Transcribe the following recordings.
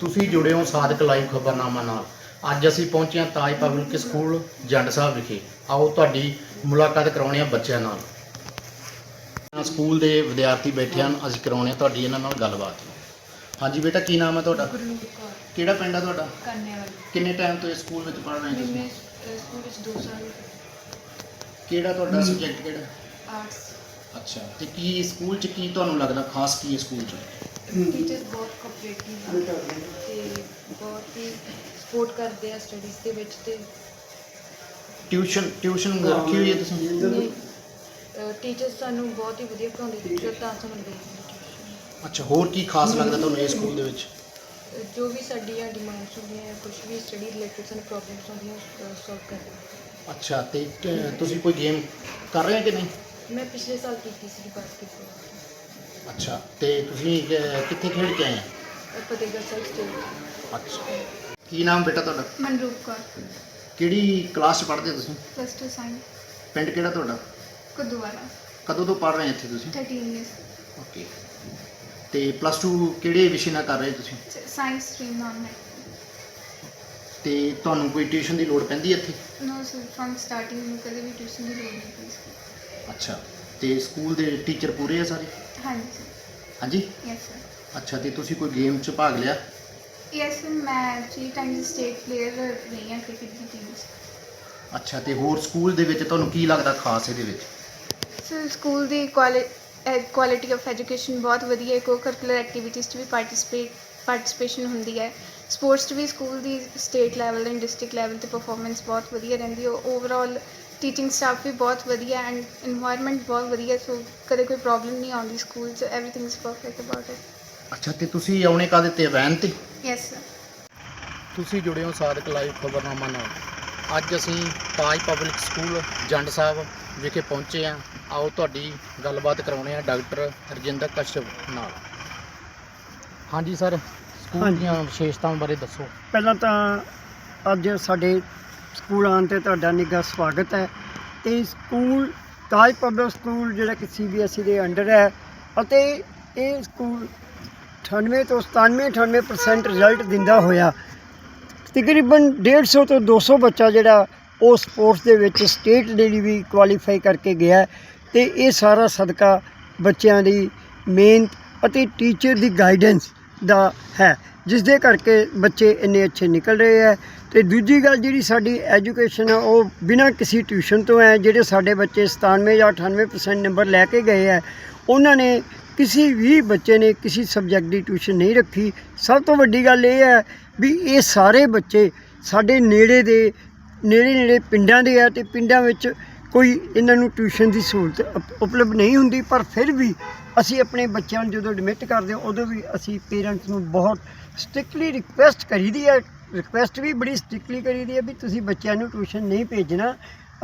ਤੁਸੀਂ ਜੁੜੇ ਹੋ ਸਾਦਕ ਲਾਈਵ ਖਬਰਨਾਮਾ ਨਾਲ। ਅੱਜ ਅਸੀਂ ਪਹੁੰਚੇ ਹਾਂ ਤਾਜ ਪਬਲਿਕ ਸਕੂਲ ਜੰਡ ਸਾਹਿਬ ਵਿਖੇ। ਆਓ ਤੁਹਾਡੀ ਮੁਲਾਕਾਤ ਕਰਾਉਣੇ ਆ ਬੱਚਿਆਂ ਨਾਲ। ਸਕੂਲ ਦੇ ਵਿਦਿਆਰਥੀ ਬੈਠੇ ਹਨ ਅਸੀਂ ਕਰਾਉਣੇ ਆ ਤੁਹਾਡੀ ਇਹਨਾਂ ਨਾਲ ਗੱਲਬਾਤ। ਹਾਂਜੀ ਬੇਟਾ ਕੀ ਨਾਮ ਹੈ ਤੁਹਾਡਾ? ਕਿਹੜਾ ਪਿੰਡ ਹੈ ਤੁਹਾਡਾ? ਕਿੰਨੇ ਟਾਈਮ ਤੋਂ ਇਸ ਸਕੂਲ ਵਿੱਚ ਪੜ੍ਹ ਰਹੇ ਹੋ ਤੁਸੀਂ? ਸਕੂਲ ਵਿੱਚ 2 ਸਾਲ ਕਿਹੜਾ ਤੁਹਾਡਾ ਸਬਜੈਕਟ ਕਿਹੜਾ? ਆਰਟਸ ਅੱਛਾ ਤੇ ਕੀ ਸਕੂਲ 'ਚ ਕੀ ਤੁਹਾਨੂੰ ਲੱਗਦਾ ਖਾਸ ਕੀ ਹੈ ਸਕੂਲ 'ਚ? ਟੀਚਰਸ ਬਹੁਤ ਕੋਆਪਰੇਟਿਵ ਹਨ ਤੇ ਬਹੁਤ ਹੀ ਸਪੋਰਟ ਕਰਦੇ ਆ ਸਟੱਡੀਜ਼ ਦੇ ਵਿੱਚ ਤੇ ਟਿਊਸ਼ਨ ਟਿਊਸ਼ਨ ਰੱਖੀ ਹੋਈ ਹੈ ਤੁਸੀਂ? ਟੀਚਰਸ ਸਾਨੂੰ ਬਹੁਤ ਹੀ ਵਧੀਆ ਪੜ੍ਹਾਉਂਦੇ ਟੀਚਰ ਤਾਂ ਸਾਨੂੰ ਦੇ tuition। ਅੱਛਾ ਹੋਰ ਕੀ ਖਾਸ ਲੱਗਦਾ ਤੁਹਾਨੂੰ ਇਸ ਸਕੂਲ ਦੇ ਵਿੱਚ? ਜੋ ਵੀ ਸਾਡੀਆਂ ਡਿਮਾਂਡਸ ਹੁੰਦੀਆਂ ਕੁਝ ਵੀ ਸਟੱਡੀ ਰਿਲੇਟਡ ਸਾਨੂੰ ਪ੍ਰੋਬਲਮਸ ਹੁੰਦੀਆਂ ਸੋਲਵ ਕਰਦੇ। ਅੱਛਾ ਤੇ ਤੁਸੀਂ ਕੋਈ ਗੇਮ ਕਰ ਰਹੇ ਹੋ ਕਿ ਨਹੀਂ? ਮੈਂ ਪਿਛਲੇ ਸਾਲ ਕੀਤੀ ਸੀ ਬਾਸਕਟਬਾਲ ਅੱਛਾ ਤੇ ਤੁਸੀਂ ਅਹ, ਕਿੱਥੇ ਖੇਡ ਕੇ ਆਏ? ਆ ਫਤਿਹਗੜ੍ਹ ਸਾਹਿਬ ਸਟੇਟ। ਅੱਛਾ। ਕੀ ਨਾਮ ਬੇਟਾ ਤੁਹਾਡਾ? ਮਨਰੂਪ ਕੌਰ। ਕਿਹੜੀ ਕਲਾਸ 'ਚ ਪੜ੍ਹਦੇ ਹੋ ਤੁਸੀਂ? ਪਲੱਸ 2 ਸਾਇੰਸ ਪਿੰਡ ਕਿਹੜਾ ਤੁਹਾਡਾ? ਕੁਦਵਾਰਾ ਕਦੋਂ ਤੋਂ ਪੜ੍ਹ ਰਹੇ ਹੋ ਇੱਥੇ ਤੁਸੀਂ? 13 ਇਅਰਸ ਓਕੇ ਤੇ ਪਲੱਸ 2 ਕਿਹੜੇ ਵਿਸ਼ੇ ਨਾਲ ਕਰ ਰਹੇ ਤੁਸੀਂ? ਸਾਇੰਸ ਸਟਰੀਮ ਨਾਮ ਹੈ ਤੇ ਤੁਹਾਨੂੰ ਕੋਈ ਟਿਊਸ਼ਨ ਦੀ ਲੋੜ ਪੈਂਦੀ ਹੈ ਇੱਥੇ? ਨੋ ਸਰ ਫਰਮ ਸਟਾਰਟਿੰਗ ਨੂੰ ਕਦੇ ਵੀ ਟਿਊਸ਼ਨ ਦੀ ਲੋੜ ਨਹੀਂ ਪਈ ਸੀ ਅੱਛਾ ਤੇ ਸਕੂਲ ਦੇ ਟੀਚਰ ਪੂਰੇ ਆ ਸਾਰੇ? ਹਾਂਜੀ। ਹਾਂਜੀ? ਯੈਸ ਸਰ ਅੱਛਾ ਤੇ ਤੁਸੀਂ ਕੋਈ ਗੇਮ 'ਚ ਭਾਗ ਲਿਆ? ਯੈਸ ਮੈਂ ਥ੍ਰੀ ਟਾਈਮਸ ਸਟੇਟ ਪਲੇਅਰ ਰਹੀ ਹਾਂ ਕ੍ਰਿਕਟ ਦੀ ਟੀਮ 'ਚ ਅੱਛਾ ਤੇ ਹੋਰ ਸਕੂਲ ਦੇ ਵਿੱਚ ਤੁਹਾਨੂੰ ਕੀ ਲੱਗਦਾ ਖਾਸ ਇਹਦੇ ਵਿੱਚ? ਸਰ ਸਕੂਲ ਦੀ ਕੁਆਲਿਟੀ ਆਫ ਐਜੂਕੇਸ਼ਨ ਬਹੁਤ ਵਧੀਆ ਹੈ ਕੋ ਕਰਿਕੂਲਰ ਐਕਟੀਵਿਟੀਜ਼ 'ਚ ਵੀ ਪਾਰਟਿਸਿਪੇਟ ਪਾਰਟਿਸਿਪੇਸ਼ਨ ਹੁੰਦੀ ਹੈ। ਸਪੋਰਟਸ 'ਚ ਵੀ school the state level and district level ਤੇ ਪਰਫਾਰਮੈਂਸ ਬਹੁਤ ਵਧੀਆ ਰਹਿੰਦੀ ਹੈ। ਓਵਰਆਲ ਟੀਚਿੰਗ ਸਟਾਫ ਵੀ ਬਹੁਤ ਵਧੀਆ ਐਂਡ ਇਨਵਾਇਰਨਮੈਂਟ ਬਹੁਤ ਵਧੀਆ ਸੋ ਕਦੇ ਕੋਈ ਪ੍ਰੋਬਲਮ ਨਹੀਂ ਆਉਂਦੀ ਸਕੂਲ 'ਚ everything is perfect about it ਅੱਛਾ ਤੇ ਤੁਸੀਂ ਆਉਣੇ ਕਾਹਦੇ ਤੇ ਵੈਨ ਤੇ? ਯੈਸ ਸਰ ਤੁਸੀਂ ਜੁੜੇ ਹੋ ਸਾਦਕ ਲਾਈਵ ਖਬਰਨਾਮਾ ਨਾਲ। ਅੱਜ ਅਸੀਂ ਤਾਜ ਪਬਲਿਕ ਸਕੂਲ ਜੰਡ ਸਾਹਿਬ ਵਿਖੇ ਪਹੁੰਚੇ ਹਾਂ। ਆਓ ਤੁਹਾਡੀ ਗੱਲਬਾਤ ਕਰਾਉਣੇ ਆ ਡਾਕਟਰ ਰਜਿੰਦਰ ਕਸ਼ਪ ਨਾਲ। ਹਾਂਜੀ ਸਰ ਸਕੂਲ ਦੀਆਂ ਵਿਸ਼ੇਸ਼ਤਾਵਾਂ ਬਾਰੇ ਦੱਸੋ। ਪਹਿਲਾਂ ਤਾਂ ਅੱਜ ਸਾਡੇ ਸਕੂਲ ਆਉਣ ਤੇ ਤੁਹਾਡਾ ਨਿੱਘਾ ਸਵਾਗਤ ਹੈ। ਇਹ ਸਕੂਲ, ਤਾਜ ਪਬਲਿਕ ਸਕੂਲ ਜਿਹੜਾ ਕਿ ਸੀਬੀਐਸਈ ਦੇ ਅੰਡਰ ਹੈ ਅਤੇ ਇਹ ਸਕੂਲ 98 ਤੋਂ 97 98% ਰਿਜ਼ਲਟ ਦਿੰਦਾ ਹੋਇਆ। ਤਕਰੀਬਨ 150 ਤੋਂ 200 ਬੱਚਾ ਜਿਹੜਾ ਉਹ ਸਪੋਰਟਸ ਦੇ ਵਿੱਚ ਸਟੇਟ ਦੇ ਲਈ ਵੀ ਕੁਆਲੀਫਾਈ ਕਰਕੇ ਗਿਆ ਹੈ ਤੇ ਇਹ ਸਾਰਾ ਸਦਕਾ ਬੱਚਿਆਂ ਦੀ ਮਿਹਨਤ ਅਤੇ ਟੀਚਰ ਦੀ ਗਾਈਡੈਂਸ ਦਾ ਹੈ ਜਿਸ ਦੇ ਕਰਕੇ ਬੱਚੇ ਇੰਨੇ ਅੱਛੇ ਨਿਕਲ ਰਹੇ ਹੈ। ਤੇ ਦੂਜੀ ਗੱਲ ਜਿਹੜੀ ਸਾਡੀ ਐਜੂਕੇਸ਼ਨ ਆ, ਉਹ ਬਿਨਾਂ ਕਿਸੇ ਟਿਊਸ਼ਨ ਤੋਂ ਹੈ, ਜਿਹੜੇ ਸਾਡੇ ਬੱਚੇ 97 ਜਾਂ 98% ਨੰਬਰ ਲੈ ਕੇ ਗਏ ਹੈ, ਉਹਨਾਂ ਨੇ ਕਿਸੇ ਵੀ ਬੱਚੇ ਨੇ ਕਿਸੇ ਸਬਜੈਕਟ ਦੀ ਟਿਊਸ਼ਨ ਨਹੀਂ ਰੱਖੀ। ਸਭ ਤੋਂ ਵੱਡੀ ਗੱਲ ਇਹ ਹੈ ਵੀ ਇਹ ਸਾਰੇ ਬੱਚੇ ਸਾਡੇ ਨੇੜੇ ਦੇ, ਨੇੜੇ ਨੇੜੇ ਪਿੰਡਾਂ ਦੇ ਆ ਤੇ ਪਿੰਡਾਂ ਵਿੱਚ ਕੋਈ ਇਹਨਾਂ ਨੂੰ ਟਿਊਸ਼ਨ ਦੀ ਸਹੂਲਤ ਉਪਲਬਧ ਨਹੀਂ ਹੁੰਦੀ, ਪਰ ਫਿਰ ਵੀ ਅਸੀਂ ਆਪਣੇ ਬੱਚਿਆਂ ਨੂੰ ਜਦੋਂ ਐਡਮਿਟ ਕਰਦੇ ਹਾਂ, ਉਦੋਂ ਵੀ ਅਸੀਂ ਪੇਰੈਂਟਸ ਨੂੰ ਬਹੁਤ ਸਟ੍ਰਿਕਟਲੀ ਰਿਕੁਐਸਟ ਕਰੀਦੀ ਹੈ ਰਿਕੁਐਸਟ ਵੀ ਬੜੀ ਸਟ੍ਰਿਕਟਲੀ ਕਰੀਦੀ ਹੈ ਵੀ ਤੁਸੀਂ ਬੱਚਿਆਂ ਨੂੰ ਟਿਊਸ਼ਨ ਨਹੀਂ ਭੇਜਣਾ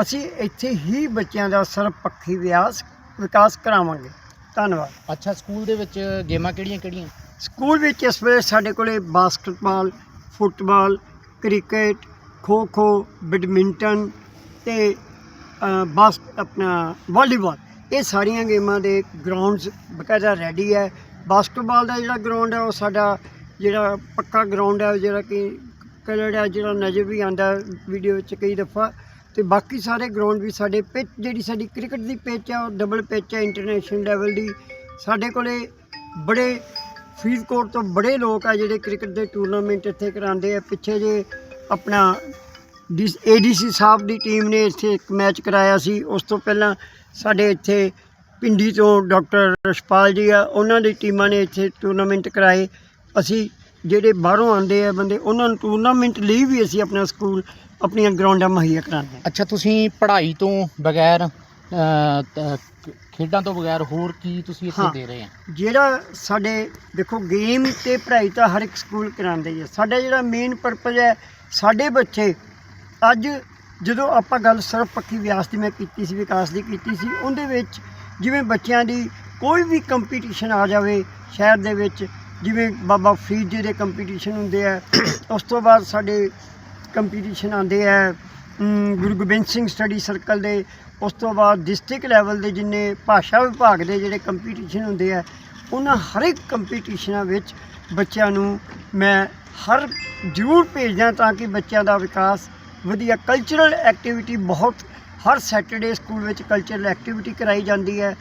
ਅਸੀਂ ਇੱਥੇ ਹੀ ਬੱਚਿਆਂ ਦਾ ਸਰਵਪੱਖੀ ਵਿਕਾਸ ਵਿਕਾਸ ਕਰਾਵਾਂਗੇ। ਧੰਨਵਾਦ। ਅੱਛਾ ਸਕੂਲ ਦੇ ਵਿੱਚ ਗੇਮਾਂ ਕਿਹੜੀਆਂ ਕਿਹੜੀਆਂ? ਸਕੂਲ ਵਿੱਚ ਇਸ ਵੇਲੇ ਸਾਡੇ ਕੋਲੇ basketball football cricket kho kho badminton ਤੇ ਅ, ਬਾਸ ਆਪਣਾ ਵਾਲੀਬਾਲ ਇਹ ਸਾਰੀਆਂ ਗੇਮਾਂ ਦੇ ਗਰਾਊਂਡਸ ਬਕਾਇਦਾ ਰੈਡੀ ਹੈ। ਬਾਸਕਟਬਾਲ ਦਾ ਜਿਹੜਾ ਗਰਾਊਂਡ ਹੈ ਉਹ ਸਾਡਾ ਜਿਹੜਾ ਪੱਕਾ ਗਰਾਊਂਡ ਹੈ ਜਿਹੜਾ ਕਿ ਕਲਰਡ ਜਿਹੜਾ ਨਜ਼ਰ ਵੀ ਆਉਂਦਾ ਵੀਡੀਓ ਵਿੱਚ ਕਈ ਦਫਾ। ਤੇ ਬਾਕੀ ਸਾਰੇ ਗਰਾਊਂਡ ਵੀ ਸਾਡੇ ਪਿੱਚ ਜਿਹੜੀ ਸਾਡੀ ਕ੍ਰਿਕਟ ਦੀ ਪਿੱਚ ਹੈ ਉਹ ਡਬਲ ਪਿੱਚ ਹੈ ਇੰਟਰਨੈਸ਼ਨਲ ਲੈਵਲ ਦੀ। ਸਾਡੇ ਕੋਲੇ ਬੜੇ ਫਰੀਦਕੋਟ ਤੋਂ ਬੜੇ ਲੋਕ ਆ ਜਿਹੜੇ ਕ੍ਰਿਕਟ ਦੇ ਟੂਰਨਾਮੈਂਟ ਇੱਥੇ ਕਰਾਉਂਦੇ ਆ। ਪਿੱਛੇ ਜੇ ਆਪਣਾ ਏਡੀਸੀ ਸਾਹਿਬ ਦੀ ਟੀਮ ਨੇ ਇੱਥੇ ਇੱਕ ਮੈਚ ਕਰਾਇਆ ਸੀ। ਉਸ ਤੋਂ ਪਹਿਲਾਂ ਸਾਡੇ ਇੱਥੇ ਪਿੰਡੀ ਤੋਂ ਡਾਕਟਰ ਰਸ਼ਪਾਲ ਜੀ ਆ, ਉਹਨਾਂ ਦੀ ਟੀਮਾਂ ਨੇ ਇੱਥੇ ਟੂਰਨਾਮੈਂਟ ਕਰਾਏ। ਅਸੀਂ ਜਿਹੜੇ ਬਾਹਰੋਂ ਆਉਂਦੇ ਆ ਬੰਦੇ ਉਹਨਾਂ ਨੂੰ ਟੂਰਨਾਮੈਂਟ ਲਈ ਵੀ ਅਸੀਂ ਆਪਣਾ ਸਕੂਲ ਆਪਣੀਆਂ ਗਰਾਊਂਡਾਂ ਮੁਹੱਈਆ ਕਰਾਉਂਦੇ ਹਾਂ। ਅੱਛਾ ਤੁਸੀਂ ਪੜ੍ਹਾਈ ਤੋਂ ਬਗੈਰ ਤ- ਖੇਡਾਂ ਤੋਂ ਬਗੈਰ ਹੋਰ ਕੀ ਤੁਸੀਂ ਇੱਥੇ ਹਾਂ। ਦੇ ਰਹੇ ਆ? ਜਿਹੜਾ ਸਾਡੇ ਦੇਖੋ ਗੇਮ ਤੇ ਪੜ੍ਹਾਈ ਤਾਂ ਹਰ ਇੱਕ ਸਕੂਲ ਕਰਾਉਂਦਾ ਹੀ ਹੈ ਸਾਡਾ ਜਿਹੜਾ ਮੇਨ ਪਰਪਸ ਹੈ ਸਾਡੇ ਬੱਚੇ ਅੱਜ ਜਦੋਂ ਆਪਾਂ ਗੱਲ ਸਰਵਪੱਖੀ ਵਿਕਾਸ ਦੀ ਮੈਂ ਕੀਤੀ ਸੀ ਵਿਕਾਸ ਦੀ ਕੀਤੀ ਸੀ ਉਹਦੇ ਵਿੱਚ ਜਿਵੇਂ ਬੱਚਿਆਂ ਦੀ ਕੋਈ ਵੀ ਕੰਪੀਟੀਸ਼ਨ ਆ ਜਾਵੇ ਸ਼ਹਿਰ ਦੇ ਵਿੱਚ ਜਿਵੇਂ ਬਾਬਾ ਫਰੀਦ ਜੀ ਦੇ ਕੰਪੀਟੀਸ਼ਨ ਹੁੰਦੇ ਆ ਉਸ ਤੋਂ ਬਾਅਦ ਸਾਡੇ ਕੰਪੀਟੀਸ਼ਨ ਆਉਂਦੇ ਆ ਗੁਰੂ ਗੋਬਿੰਦ ਸਿੰਘ ਸਟੱਡੀ ਸਰਕਲ ਦੇ ਉਸ ਤੋਂ ਬਾਅਦ ਡਿਸਟ੍ਰਿਕਟ ਲੈਵਲ ਦੇ ਜਿੰਨੇ ਭਾਸ਼ਾ ਵਿਭਾਗ ਦੇ ਜਿਹੜੇ ਕੰਪੀਟੀਸ਼ਨ ਹੁੰਦੇ ਆ ਉਹਨਾਂ ਹਰ ਇੱਕ ਕੰਪੀਟੀਸ਼ਨਾਂ ਵਿੱਚ ਬੱਚਿਆਂ ਨੂੰ ਮੈਂ ਹਰ ਜ਼ਰੂਰ ਭੇਜਦਾ ਤਾਂ ਕਿ ਬੱਚਿਆਂ ਦਾ ਵਿਕਾਸ ਵਧੀਆ ਕਲਚਰਲ ਐਕਟੀਵਿਟੀ ਬਹੁਤ ਹਰ ਸੈਟਰਡੇ ਸਕੂਲ ਵਿੱਚ ਕਲਚਰਲ ਐਕਟੀਵਿਟੀ ਕਰਾਈ ਜਾਂਦੀ ਹੈ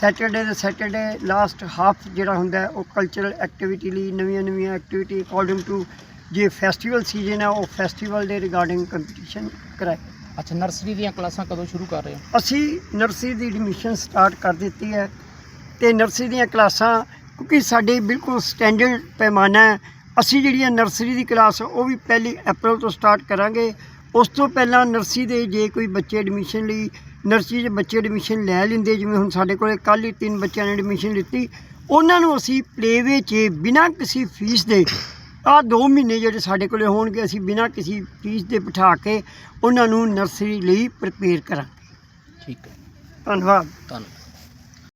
ਸੈਟਰਡੇ ਦੇ ਸੈਟਰਡੇ ਲਾਸਟ ਹਾਫ ਜਿਹੜਾ ਹੁੰਦਾ ਉਹ ਕਲਚਰਲ ਐਕਟੀਵਿਟੀ ਲਈ ਨਵੀਆਂ ਨਵੀਆਂ ਐਕਟੀਵਿਟੀ ਅਕੋਰਡਿੰਗ ਟੂ ਜੇ ਫੈਸਟੀਵਲ ਸੀਜ਼ਨ ਹੈ ਉਹ ਫੈਸਟੀਵਲ ਦੇ ਰਿਗਾਰਡਿੰਗ ਕੰਪੀਟੀਸ਼ਨ ਕਰਾਏ। ਅੱਛਾ ਨਰਸਰੀ ਦੀਆਂ ਕਲਾਸਾਂ ਕਦੋਂ ਸ਼ੁਰੂ ਕਰ ਰਹੇ ਹੋ? ਅਸੀਂ ਨਰਸਰੀ ਦੀ ਐਡਮਿਸ਼ਨ ਸਟਾਰਟ ਕਰ ਦਿੱਤੀ ਹੈ ਤੇ ਨਰਸਰੀ ਦੀਆਂ ਕਲਾਸਾਂ ਕਿਉਂਕਿ ਸਾਡੇ ਬਿਲਕੁਲ ਸਟੈਂਡਰਡ ਪੈਮਾਨਾ ਹੈ ਅਸੀਂ ਜਿਹੜੀ ਹੈ ਨਰਸਰੀ ਦੀ ਕਲਾਸ ਉਹ ਵੀ ਪਹਿਲੀ ਅਪ੍ਰੈਲ ਤੋਂ ਸਟਾਰਟ ਕਰਾਂਗੇ। ਉਸ ਤੋਂ ਪਹਿਲਾਂ ਨਰਸਰੀ ਦੇ ਜੇ ਕੋਈ ਬੱਚੇ ਐਡਮਿਸ਼ਨ ਲਈ ਨਰਸਰੀ 'ਚ ਬੱਚੇ ਐਡਮਿਸ਼ਨ ਲੈ ਲੈਂਦੇ ਜਿਵੇਂ ਹੁਣ ਸਾਡੇ ਕੋਲੇ ਕੱਲ੍ਹ ਹੀ ਤਿੰਨ ਬੱਚਿਆਂ ਨੇ ਐਡਮਿਸ਼ਨ ਲਿੱਤੀ। ਉਹਨਾਂ ਨੂੰ ਅਸੀਂ ਪਲੇਵੇ 'ਚ ਬਿਨਾਂ ਕਿਸੇ ਫੀਸ ਦੇ ਆ 2 ਮਹੀਨੇ ਜਿਹੜੇ ਸਾਡੇ ਕੋਲੇ ਹੋਣਗੇ ਅਸੀਂ ਬਿਨਾਂ ਕਿਸੇ ਫੀਸ ਦੇ ਬਿਠਾ ਕੇ ਉਹਨਾਂ ਨੂੰ ਨਰਸਰੀ ਲਈ ਪ੍ਰਪੇਅਰ ਕਰਾਂਗੇ। ਠੀਕ ਹੈ। ਧੰਨਵਾਦ। ਧੰਨਵਾਦ।